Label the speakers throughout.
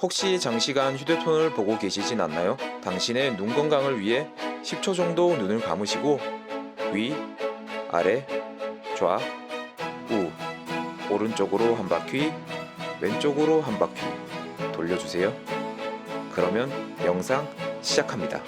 Speaker 1: 혹시 장시간 휴대폰을 보고 계시진 않나요? 당신의 눈 건강을 위해 10초 정도 눈을 감으시고 위, 아래, 좌, 우, 오른쪽으로 한 바퀴, 왼쪽으로 한 바퀴 돌려주세요. 그러면 영상 시작합니다.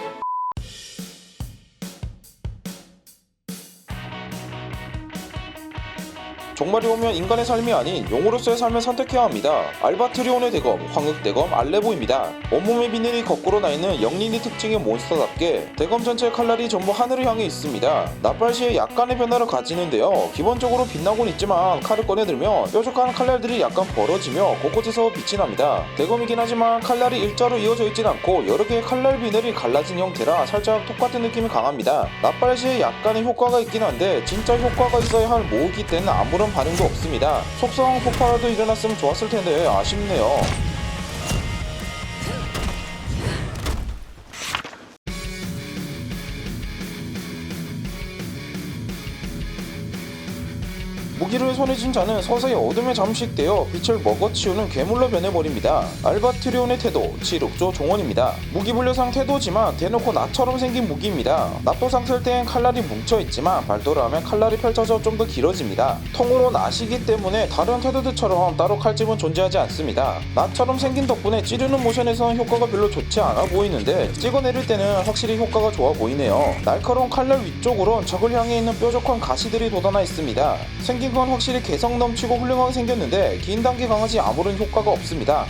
Speaker 2: 종말이 오면 인간의 삶이 아닌 용으로서의 삶을 선택해야 합니다. 알바트리온의 대검, 황흑대검, 알레보입니다. 온몸에 비늘이 거꾸로 나 있는 영린이 특징의 몬스터답게 대검 전체의 칼날이 전부 하늘을 향해 있습니다. 납발 시에 약간의 변화를 가지는데요. 기본적으로 빛나곤 있지만 칼을 꺼내들면 뾰족한 칼날들이 약간 벌어지며 곳곳에서 빛이 납니다. 대검이긴 하지만 칼날이 일자로 이어져 있진 않고 여러 개의 칼날 비늘이 갈라진 형태라 살짝 똑같은 느낌이 강합니다. 납발 시에 약간의 효과가 있긴 한데 진짜 효과가 있어야 할 모으기 때는 아무런 반응도 없습니다. 속성 폭발도 일어났으면 좋았을 텐데 아쉽네요. 무기를 손에 쥔 자는 서서히 어둠에 잠식되어 빛을 먹어치우는 괴물로 변해버립니다. 알바트리온의 태도, 칠흑조 종원입니다. 무기 분류상 태도지만 대놓고 나처럼 생긴 무기입니다. 납도 상태일 땐 칼날이 뭉쳐있지만 발도를 하면 칼날이 펼쳐져 좀 더 길어집니다. 통으로 나시기 때문에 다른 태도들처럼 따로 칼집은 존재하지 않습니다. 나처럼 생긴 덕분에 찌르는 모션에선 효과가 별로 좋지 않아 보이는데 찍어내릴 때는 확실히 효과가 좋아 보이네요. 날카로운 칼날 위쪽으론 적을 향해 있는 뾰족한 가시들이 돋아나 있습니다. 생긴 건 확실히 개성 넘치고 훌륭하게 생겼는데 긴 단계 강아지 아무런 효과가 없습니다.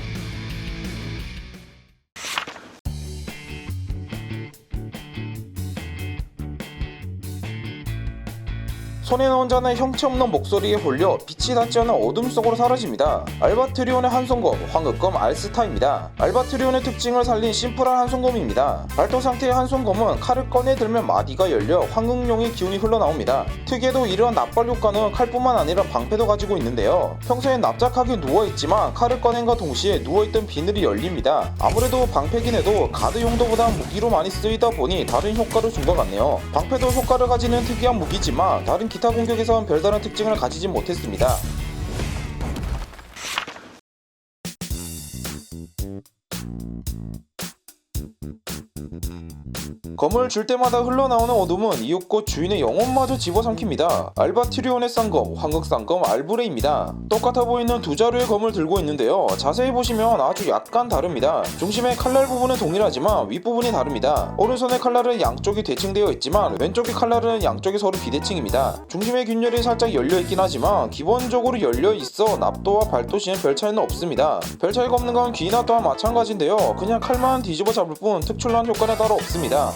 Speaker 2: 손에 넣은 자는 형체 없는 목소리에 홀려 빛이 닿지 않은 어둠 속으로 사라집니다. 알바트리온의 한손검, 황흑검 알스타입니다. 알바트리온의 특징을 살린 심플한 한손검입니다. 발도 상태의 한손검은 칼을 꺼내 들면 마디가 열려 황흑용의 기운이 흘러나옵니다. 특이에도 이러한 납발 효과는 칼뿐만 아니라 방패도 가지고 있는데요. 평소엔 납작하게 누워있지만 칼을 꺼낸과 동시에 누워있던 비늘이 열립니다. 아무래도 방패긴 해도 가드 용도보다 무기로 많이 쓰이다 보니 다른 효과를 준 것 같네요. 방패도 효과를 가지는 특이한 무기지만 다른 기타 공격에선 별다른 특징을 가지지 못했습니다. 검을 줄 때마다 흘러나오는 어둠은 이윽고 주인의 영혼마저 집어삼킵니다. 알바티리온의 쌍검, 황흑쌍검, 알브레입니다. 똑같아 보이는 두 자루의 검을 들고 있는데요. 자세히 보시면 아주 약간 다릅니다. 중심의 칼날 부분은 동일하지만 윗부분이 다릅니다. 오른손의 칼날은 양쪽이 대칭되어 있지만 왼쪽의 칼날은 양쪽이 서로 비대칭입니다. 중심의 균열이 살짝 열려 있긴 하지만 기본적으로 열려 있어 납도와 발도 시엔 별 차이는 없습니다. 별 차이가 없는 건 귀나 또한 마찬가지인데요. 그냥 칼만 뒤집어 잡을 뿐 특출난 효과는 따로 없습니다.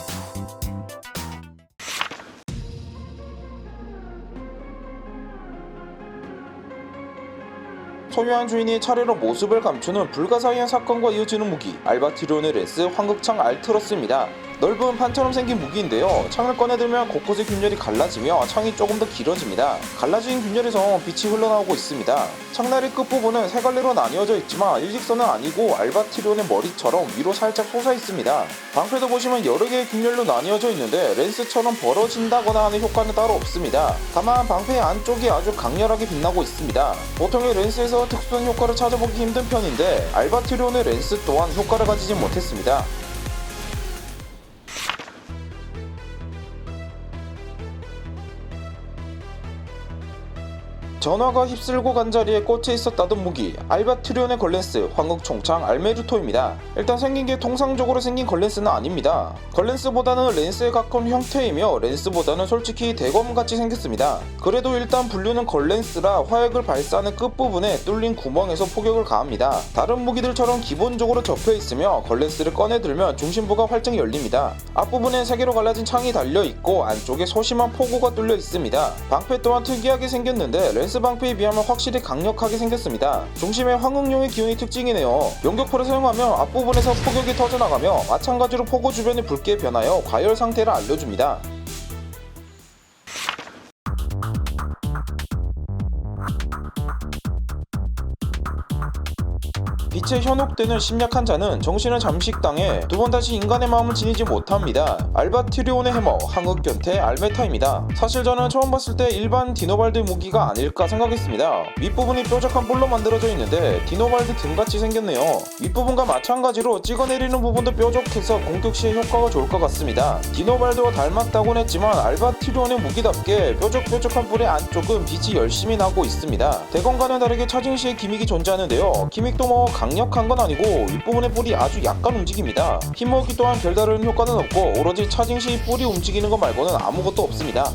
Speaker 2: 소유한 주인이 차례로 모습을 감추는 불가사의한 사건과 이어지는 무기 알바티리온의 레스 황극창 알트러스입니다. 넓은 판처럼 생긴 무기인데요. 창을 꺼내들면 곳곳의 균열이 갈라지며 창이 조금 더 길어집니다. 갈라진 균열에서 빛이 흘러나오고 있습니다. 창날의 끝부분은 세 갈래로 나뉘어져 있지만 일직선은 아니고 알바티리온의 머리처럼 위로 살짝 솟아 있습니다. 방패도 보시면 여러 개의 균열로 나뉘어져 있는데 렌스처럼 벌어진다거나 하는 효과는 따로 없습니다. 다만 방패의 안쪽이 아주 강렬하게 빛나고 있습니다. 보통의 렌스에서 특수한 효과를 찾아보기 힘든 편인데 알바티리온의 렌스 또한 효과를 가지지 못했습니다. 전화가 휩쓸고 간 자리에 꽂혀 있었다던 무기 알바트리온의 걸렌스 황흑총창 알메르토입니다. 일단 생긴 게 통상적으로 생긴 걸렌스는 아닙니다. 걸렌스보다는 렌스에 가까운 형태이며 렌스보다는 솔직히 대검같이 생겼습니다. 그래도 일단 분류는 걸렌스라 화약을 발사하는 끝부분에 뚫린 구멍에서 포격을 가합니다. 다른 무기들처럼 기본적으로 접혀 있으며 걸렌스를 꺼내들면 중심부가 활짝 열립니다. 앞부분엔 세 개로 갈라진 창이 달려 있고 안쪽에 소심한 포구가 뚫려 있습니다. 방패 또한 특이하게 생겼는데 렌스 방패에 비하면 확실히 강력하게 생겼습니다. 중심에 황흑용의 기운이 특징이네요. 용격포를 사용하면 앞부분에서 포격이 터져나가며 마찬가지로 포구 주변의 붉게 변하여 과열 상태를 알려줍니다. 빛에 현혹되는 심약한 자는 정신을 잠식당해 두 번 다시 인간의 마음을 지니지 못합니다. 알바티리온의 해머, 항흑 변태 알메타입니다. 사실 저는 처음 봤을 때 일반 디노발드 무기가 아닐까 생각했습니다. 윗부분이 뾰족한 볼로 만들어져 있는데 디노발드 등같이 생겼네요. 윗부분과 마찬가지로 찍어내리는 부분도 뾰족해서 공격 시에 효과가 좋을 것 같습니다. 디노발드와 닮았다곤 했지만 알바티리온의 무기답게 뾰족뾰족한 뿔의 안쪽은 빛이 열심히 나고 있습니다. 대검과는 다르게 차징 시에 기믹이 존재하는데요. 기믹도 뭐 강 력한 건 아니고 윗부분의 뿔이 아주 약간 움직입니다. 힘모기 또한 별다른 효과는 없고 오로지 차징 시 뿔이 움직이는 것 말고는 아무것도 없습니다.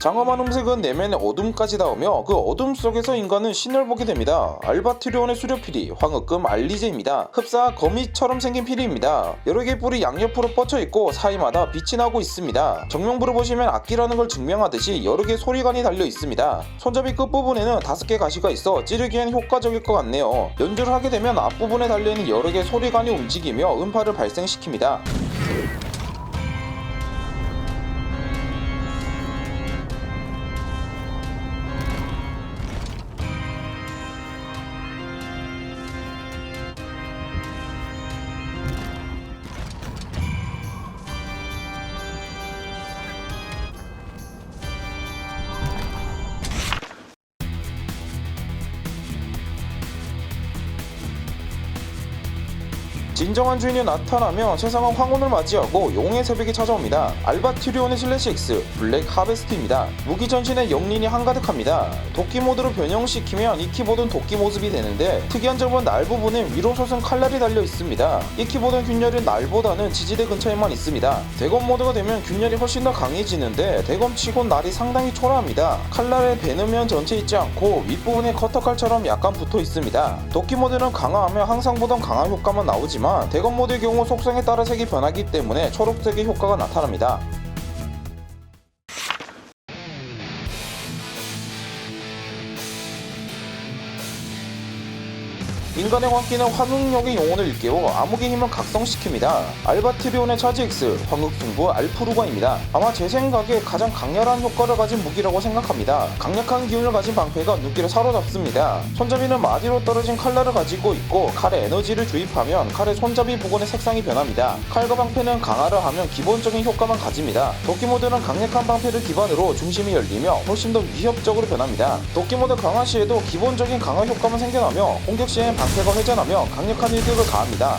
Speaker 2: 장엄한 음색은 내면의 어둠까지 닿으며 그 어둠 속에서 인간은 신을 보게 됩니다. 알바트리온의 수렵피리, 황흑금 알리제입니다. 흡사 거미처럼 생긴 피리입니다. 여러 개의 뿔이 양옆으로 뻗쳐 있고 사이마다 빛이 나고 있습니다. 정면부를 보시면 악기라는 걸 증명하듯이 여러 개의 소리관이 달려 있습니다. 손잡이 끝부분에는 다섯 개 가시가 있어 찌르기엔 효과적일 것 같네요. 연주를 하게 되면 앞부분에 달려있는 여러 개의 소리관이 움직이며 음파를 발생시킵니다. 진정한 주인이 나타나며 세상은 황혼을 맞이하고 용의 새벽이 찾아옵니다. 알바티리온의 X, 블랙 하베스트입니다. 무기 전신에 영린이 한가득합니다. 도끼 모드로 변형시키면 이 키보드는 도끼 모습이 되는데 특이한 점은 날 부분에 위로 솟은 칼날이 달려 있습니다. 이 키보드는 균열이 날보다는 지지대 근처에만 있습니다. 대검 모드가 되면 균열이 훨씬 더 강해지는데 대검치곤 날이 상당히 초라합니다. 칼날에 베누면 전체 있지 않고 윗부분에 커터칼처럼 약간 붙어 있습니다. 도끼 모드는 강화하면 항상 보던 강화 효과만 나오지만 대검 모드의 경우 속성에 따라 색이 변하기 때문에 초록색의 효과가 나타납니다. 인간의 광기는 화능력의 영혼을 일깨워 암흑의 힘을 각성시킵니다. 알바티리온의 차지 X, 황흑승부 알프루가입니다. 아마 제 생각에 가장 강렬한 효과를 가진 무기라고 생각합니다. 강력한 기운을 가진 방패가 눈길을 사로잡습니다. 손잡이는 마디로 떨어진 칼날을 가지고 있고 칼에 에너지를 주입하면 칼의 손잡이 부분의 색상이 변합니다. 칼과 방패는 강화를 하면 기본적인 효과만 가집니다. 도끼 모드는 강력한 방패를 기반으로 중심이 열리며 훨씬 더 위협적으로 변합니다. 도끼 모드 강화 시에도 기본적인 강화 효과만 생겨나며 공격 시엔 방 패가 회전하며 강력한 일격을 가합니다.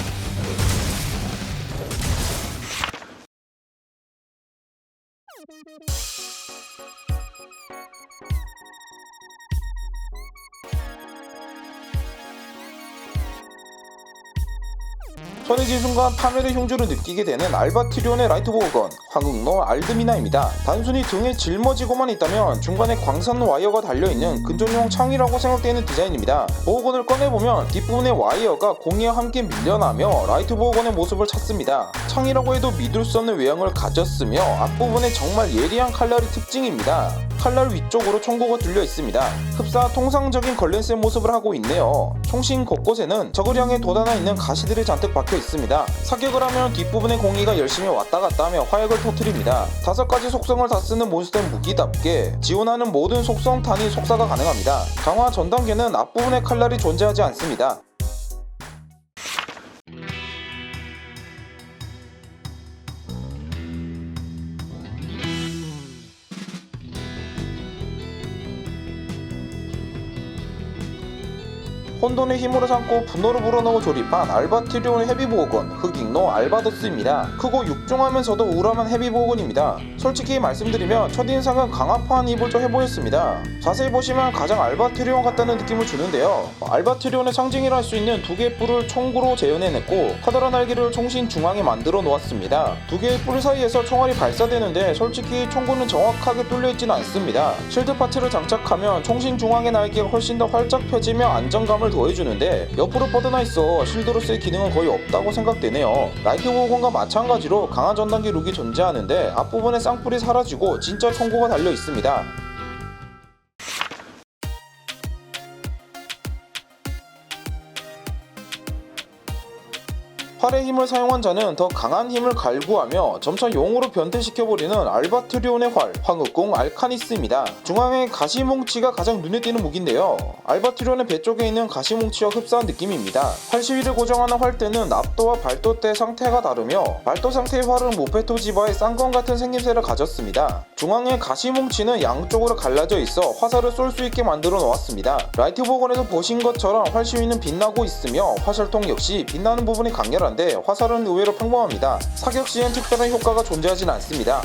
Speaker 2: 쥐 순간 파멸의 흉주를 느끼게 되는 알바티리온의 라이트 보호건 황흑로 알드미나입니다. 단순히 등에 짊어지고만 있다면 중간에 광선 와이어가 달려있는 근접용 창이라고 생각되는 디자인입니다. 보호건을 꺼내보면 뒷부분의 와이어가 공이와 함께 밀려나며 라이트 보호건의 모습을 찾습니다. 창이라고 해도 믿을 수 없는 외형을 가졌으며 앞부분에 정말 예리한 칼날이 특징입니다. 칼날 위쪽으로 총구가 뚫려 있습니다. 흡사 통상적인 걸렌스의 모습을 하고 있네요. 총신 곳곳에는 적을 향해 돋아나 있는 가시들이 잔뜩 박혀 있습니다. 사격을 하면 뒷부분의 공이가 열심히 왔다 갔다 하며 화약을 터뜨립니다. 다섯 가지 속성을 다 쓰는 몬스터의 무기답게 지원하는 모든 속성 탄이 속사가 가능합니다. 강화 전 단계는 앞부분의 칼날이 존재하지 않습니다. 혼돈의 힘으로 삼고 분노를 불어넣어 조립한 알바티리온의 헤비보건 흑익노 알바더스입니다. 크고 육중하면서도 우람한 헤비보건입니다. 솔직히 말씀드리면 첫인상은 강화판 입을 좀 해보였습니다. 자세히 보시면 가장 알바티리온 같다는 느낌을 주는데요. 알바티리온의 상징이라 할 수 있는 두 개의 뿔을 총구로 재현해냈고 커다란 날개를 총신 중앙에 만들어 놓았습니다. 두 개의 뿔 사이에서 총알이 발사되는데 솔직히 총구는 정확하게 뚫려있지는 않습니다. 실드 파츠를 장착하면 총신 중앙의 날개가 훨씬 더 활짝 펴지며 안정감을 더해주는데 옆으로 뻗어나 있어 실드로서의 기능은 거의 없다고 생각되네요. 라이트 보건과 마찬가지로 강한 전단기 룩이 존재하는데 앞부분에 쌍뿔이 사라지고 진짜 총구가 달려 있습니다. 활의 힘을 사용한 자는 더 강한 힘을 갈구하며 점차 용으로 변태시켜버리는 알바트리온의 활, 황흑궁 알카니스입니다. 중앙의 가시뭉치가 가장 눈에 띄는 무기인데요. 알바트리온의 배 쪽에 있는 가시뭉치와 흡사한 느낌입니다. 활 시위를 고정하는 활대는 납도와 발도 때 상태가 다르며 발도 상태의 활은 모페토지바의 쌍검 같은 생김새를 가졌습니다. 중앙의 가시뭉치는 양쪽으로 갈라져 있어 화살을 쏠 수 있게 만들어 놓았습니다. 라이트 복원에서 보신 것처럼 활 시위는 빛나고 있으며 화살통 역시 빛나는 부분이 강렬한데 화살은 의외로 평범합니다. 사격 시엔 특별한 효과가 존재하진 않습니다.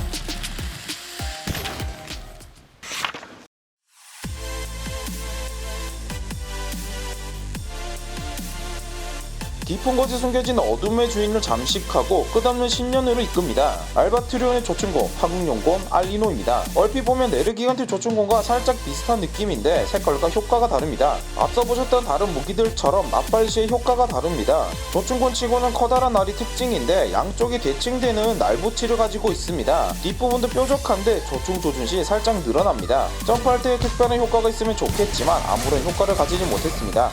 Speaker 2: 깊은 곳에 숨겨진 어둠의 주인을 잠식하고 끝없는 신년으로 이끕니다. 알바트리온의 조충곤, 파국용곤, 알리노입니다. 얼핏 보면 네르기간트 조충곤과 살짝 비슷한 느낌인데 색깔과 효과가 다릅니다. 앞서 보셨던 다른 무기들처럼 납발 시의 효과가 다릅니다. 조충곤 치고는 커다란 날이 특징인데 양쪽이 대칭되는 날붙이를 가지고 있습니다. 뒷부분도 뾰족한데 조충 조준 시 살짝 늘어납니다. 점프할 때 특별한 효과가 있으면 좋겠지만 아무런 효과를 가지지 못했습니다.